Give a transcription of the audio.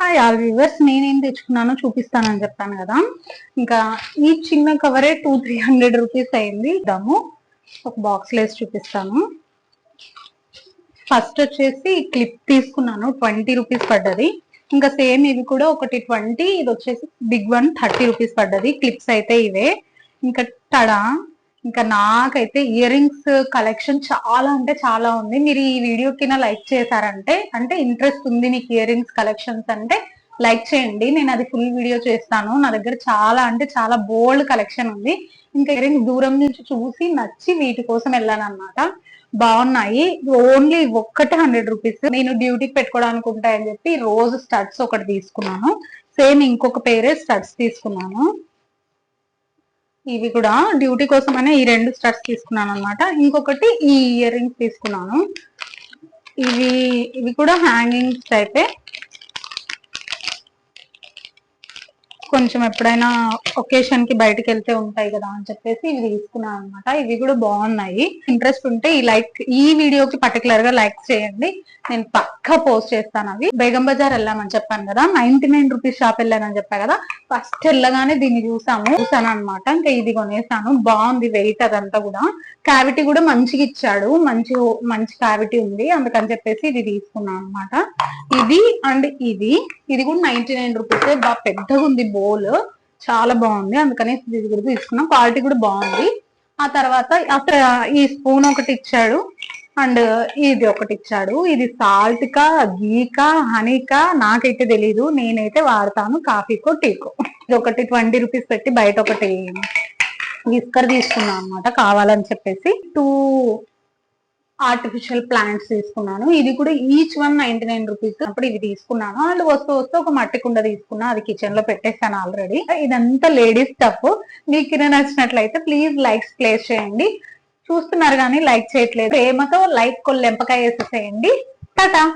Hi all viewers నేనేం తెచ్చుకున్నానో చూపిస్తానని చెప్పాను కదా. ఇంకా ఈ చిన్న కవరే టూ త్రీ హండ్రెడ్ రూపీస్ అయింది. ఇద్దాము. ఒక బాక్స్ లేసి చూపిస్తాను. ఫస్ట్ వచ్చేసి క్లిప్ తీసుకున్నాను. ట్వంటీ రూపీస్ పడ్డది. ఇంకా సేమ్ ఇవి కూడా ఒకటి ట్వంటీ ఇది వచ్చేసి బిగ్ వన్ థర్టీ రూపీస్ పడ్డది. క్లిప్స్ అయితే ఇవే. ఇంకా టడా ఇంకా నాకైతే ఇయర్ రింగ్స్ కలెక్షన్ చాలా అంటే చాలా ఉంది. మీరు ఈ వీడియో కింద లైక్ చేశారంటే అంటే ఇంట్రెస్ట్ ఉంది మీకు ఇయర్ రింగ్స్ కలెక్షన్స్ అంటే లైక్ చేయండి. నేను అది ఫుల్ వీడియో చేస్తాను. నా దగ్గర చాలా అంటే చాలా బోల్డ్ కలెక్షన్ ఉంది. ఇంకా ఇయర్ రింగ్స్ దూరం నుంచి చూసి నచ్చి వీటి కోసం వెళ్ళాను అనమాట బాగున్నాయి. ఓన్లీ ఒక్కటి హండ్రెడ్ రూపీస్ నేను డ్యూటీకి పెట్టుకోవడానికి ఉంటాయని చెప్పి రోజు స్టడ్స్ ఒకటి తీసుకున్నాను. సేమ్ ఇంకొక పేరే స్టడ్స్ తీసుకున్నాను. ఇవి కూడా డ్యూటీ కోసమనే ఈ రెండు స్టడ్స్ తీసుకున్నాను అనమాట ఇంకొకటి ఈ ఇయర్ రింగ్స్ తీసుకున్నాను. ఇవి ఇవి కూడా హ్యాంగింగ్స్ టైపే. కొంచెం ఎప్పుడైనా ఒకేషన్కి బయటకు వెళ్తే ఉంటాయి కదా అని చెప్పేసి ఇవి తీసుకున్నాను అనమాట ఇవి కూడా బాగున్నాయి. ఇంట్రెస్ట్ ఉంటే ఈ లైక్ ఈ వీడియోకి పర్టికులర్గా లైక్ చేయండి. నేను పక్కా పోస్ట్ చేస్తాను అవి. బేగం బజార్ వెళ్ళామని చెప్పాను కదా నైన్టీ నైన్ రూపీస్ షాప్ వెళ్ళానని చెప్పా కదా ఫస్ట్ వెళ్ళగానే దీన్ని చూసాము. చూసాను అనమాట ఇంకా ఇది కొనేసాను. బాగుంది వెయిట్ అదంతా కూడా. క్యావిటీ కూడా మంచిగా ఇచ్చాడు. మంచి మంచి క్యావిటీ ఉంది. అందుకని చెప్పేసి ఇది తీసుకున్నాను అనమాట ఇది అండ్ ఇది ఇది కూడా నైన్టీ నైన్ రూపీస్. బాగా పెద్దగా ఉంది బౌల్. చాలా బాగుంది. అందుకని ఇది కూడా తీసుకున్నాం. క్వాలిటీ కూడా బాగుంది. ఆ తర్వాత అక్కడ ఈ స్పూన్ ఒకటి ఇచ్చాడు. అండ్ ఇది ఒకటి ఇచ్చాడు. ఇది సాల్ట్ కా గీకా హనీకా నాకైతే తెలీదు. నేనైతే వాడతాను కాఫీకో టీకో. ఇది ఒకటి ట్వంటీ రూపీస్ పెట్టి బయట ఒకటి విస్కర్ తీసుకున్నాను అనమాట కావాలని చెప్పేసి. టూ ఆర్టిఫిషియల్ ప్లాంట్స్ తీసుకున్నాను. ఇది కూడా each one ninety nine rupees అప్పుడు ఇవి తీసుకున్నాను. అండ్ వస్తూ వస్తూ ఒక మట్టి కుండ తీసుకున్నా అది కిచెన్లో పెట్టేసాను ఆల్రెడీ ఇదంతా లేడీస్ స్టఫ్ మీకు నచ్చినట్లయితే ప్లీజ్ లైక్స్ ప్లేస్ చేయండి. చూస్తున్నారు కానీ లైక్ చేయట్లేదు. ప్రేమతో లైక్ కొల్లెంపకాయ వేసేసేయండి. టాటా!